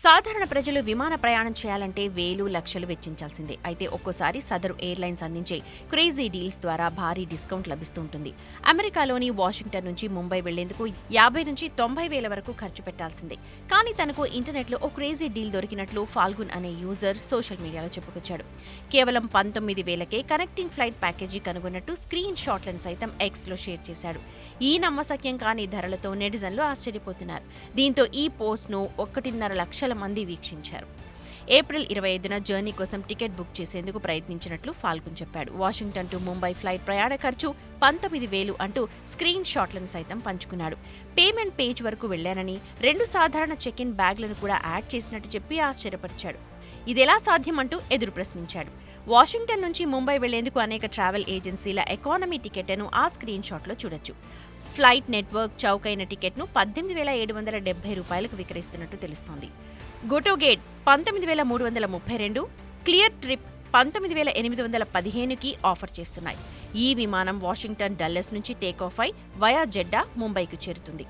సాధారణ ప్రజలు విమాన ప్రయాణం చేయాలంటే వేలు లక్షలు వెచ్చించాల్సిందే. అయితే ఒక్కోసారి సదరు ఎయిర్లైన్స్ అందించే క్రేజీ డీల్స్ ద్వారా భారీ డిస్కౌంట్ లభిస్తూ ఉంటుంది అమెరికాలోని వాషింగ్టన్ నుంచి ముంబై వెళ్ళేందుకు యాభై నుంచి తొంభై వేల వరకు ఖర్చు పెట్టాల్సిందే. కానీ తనకు ఇంటర్నెట్లో ఓ క్రేజీ డీల్ దొరికినట్లు ఫాల్గున్ అనే యూజర్ సోషల్ మీడియాలో చెప్పుకొచ్చాడు. కేవలం పంతొమ్మిది వేలకే కనెక్టింగ్ ఫ్లైట్ ప్యాకేజీ కనుగొన్నట్టు స్క్రీన్ షాట్లను సైతం ఎక్స్లో షేర్ చేశాడు. ఈ నమ్మసక్యం కాని ధరలతో నెటిజన్లు ఆశ్చర్యపోతున్నారు. దీంతో ఈ పోస్ట్ను ఒకటిన్నర లక్షల మంది వీక్షించారు. ఏప్రిల్ ఇరవై ఐదున జర్నీ కోసం టికెట్ బుక్ చేసేందుకు ప్రయత్నించినట్లు ఫాల్గున్ చెప్పాడు. వాషింగ్టన్ టు ముంబై ఫ్లైట్ ప్రయాణ ఖర్చు పంతొమ్మిది వేలు అంటూ స్క్రీన్ షాట్లను సైతం పంచుకున్నాడు. పేమెంట్ పేజ్ వరకు వెళ్ళానని రెండు సాధారణ చెక్ ఇన్ బ్యాగ్లను కూడా యాడ్ చేసినట్టు చెప్పి ఆశ్చర్యపరిచాడు. ఇదెలా సాధ్యమంటూ ఎదురు ప్రశ్నించాడు. వాషింగ్టన్ నుంచి ముంబై వెళ్ళేందుకు అనేక ట్రావెల్ ఏజెన్సీల ఎకానమీ టికెట్ను ఆ స్క్రీన్ షాట్లో చూడొచ్చు. ఫ్లైట్ నెట్వర్క్ చౌకైన టికెట్ను పద్దెనిమిది వేల ఏడు వందల డెబ్బై రూపాయలకు విక్రయిస్తున్నట్టు తెలుస్తోంది. గోటోగేట్ పంతొమ్మిది వేల మూడు వందల ముప్పై రెండు క్లియర్ ట్రిప్ పంతొమ్మిది వేల ఎనిమిది వందల పదిహేనుకి ఆఫర్ చేస్తున్నాయి. ఈ విమానం వాషింగ్టన్ డల్లెస్ నుంచి టేకాఫ్ అయి వయా జెడ్డా ముంబైకి చేరుతుంది.